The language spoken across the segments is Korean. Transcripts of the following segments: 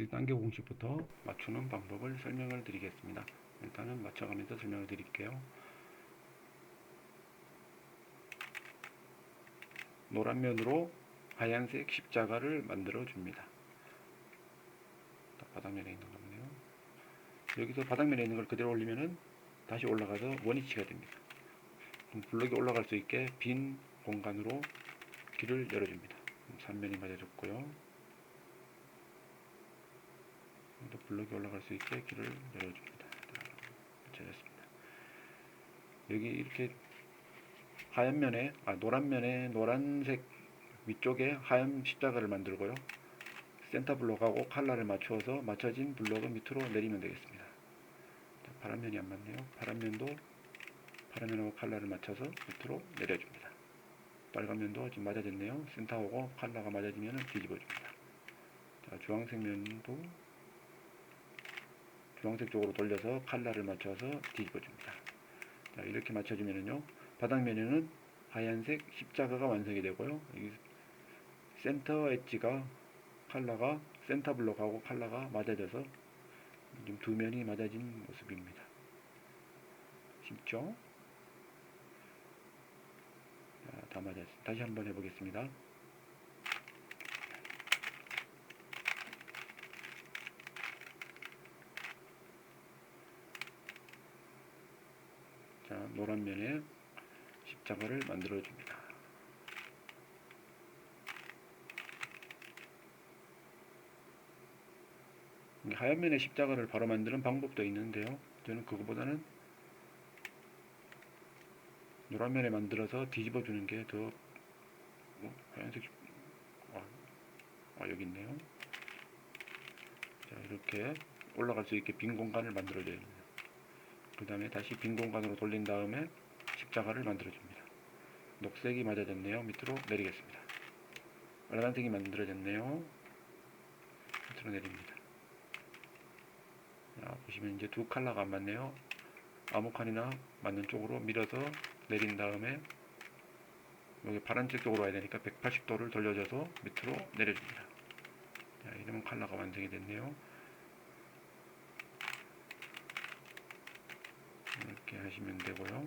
1단계 공식부터 맞추는 방법을 설명을 드리겠습니다. 일단은 맞춰가면서 설명을 드릴게요. 노란 면으로 하얀색 십자가를 만들어 줍니다. 바닥면에 있는 거네요. 여기서 바닥면에 있는 걸 그대로 올리면은 다시 올라가서 원위치가 됩니다. 블럭이 올라갈 수 있게 빈 공간으로 길을 열어줍니다. 3면이 맞아줬고요. 블럭이 올라갈 수 있게 길을 열어줍니다. 맞춰졌습니다. 여기 이렇게 하얀 면에, 아, 노란 면에 노란색 위쪽에 하얀 십자가를 만들고요. 센터 블록하고 칼라를 맞추어서 맞춰진 블록을 밑으로 내리면 되겠습니다. 자, 파란 면이 안 맞네요. 파란 면도 파란 면하고 칼라를 맞춰서 밑으로 내려줍니다. 빨간 면도 지금 맞아졌네요. 센터하고 칼라가 맞아지면 뒤집어줍니다. 자, 주황색 면도 주황색 쪽으로 돌려서 칼라를 맞춰서 뒤집어줍니다. 자, 이렇게 맞춰주면은요, 바닥면에는 하얀색 십자가가 완성이 되고요. 센터 엣지가 칼라가 센터 블록하고 칼라가 맞아져서 지금 두 면이 맞아진 모습입니다. 쉽죠? 자, 다 맞았. 다시 한번 해보겠습니다. 자, 노란 면에 십자가를 만들어 줍니다. 이 하얀 면에 십자가를 바로 만드는 방법도 있는데요. 저는 그거보다는 노란 면에 만들어서 뒤집어 주는 게더 어, 하얀색 십- 아, 아, 여기 있네요. 자 이렇게 올라갈 수 있게 빈 공간을 만들어 줘야 됩니다. 그 다음에 다시 빈 공간으로 돌린 다음에 십자가를 만들어 줍니다. 녹색이 맞아졌네요. 밑으로 내리겠습니다. 빨간색이 만들어졌네요. 밑으로 내립니다. 자, 보시면 이제 두 컬러가 안 맞네요. 아무 칸이나 맞는 쪽으로 밀어서 내린 다음에 여기 파란색 쪽으로 와야 되니까 180도를 돌려줘서 밑으로 내려줍니다. 자, 이러면 컬러가 완성이 됐네요. 이렇게 하시면 되고요.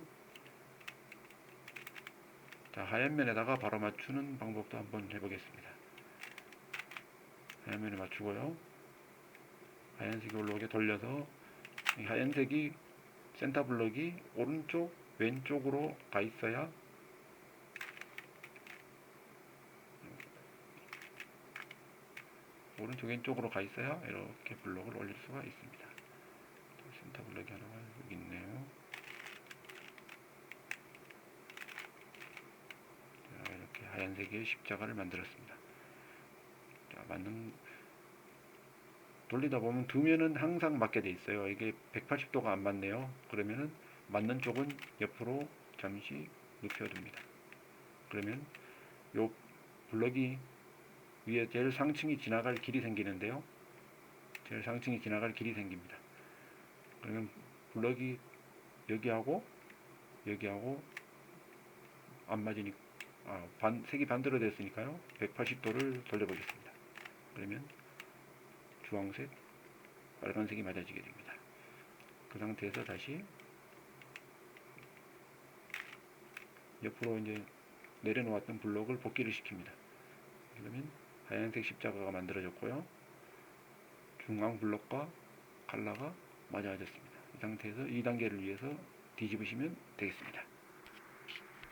자, 하얀 면에다가 바로 맞추는 방법도 한번 해보겠습니다. 하얀 면에 맞추고요. 하얀색이 올라오게 돌려서 이 하얀색이 센터 블럭이 오른쪽 왼쪽으로 가 있어야 오른쪽 왼쪽으로 가 있어야 이렇게 블럭을 올릴 수가 있습니다. 센터 블럭이 하나가 여기 있네요. 자, 하얀색의 십자가를 만들었습니다. 자, 맞는 돌리다 보면 두 면은 항상 맞게 돼 있어요. 이게 180도가 안 맞네요. 그러면은 맞는 쪽은 옆으로 잠시 눕혀둡니다. 그러면 요 블럭이 위에 제일 상층이 지나갈 길이 생기는데요. 제일 상층이 지나갈 길이 생깁니다. 그러면 블럭이 여기하고 여기하고 안 맞으니까 아, 반, 색이 반대로 됐으니까요. 180도를 돌려보겠습니다. 그러면 주황색, 빨간색이 맞아지게 됩니다. 그 상태에서 다시 옆으로 이제 내려놓았던 블록을 복귀를 시킵니다. 그러면 하얀색 십자가가 만들어졌고요. 중앙 블록과 칼라가 맞아졌습니다. 이 상태에서 2단계를 위해서 뒤집으시면 되겠습니다.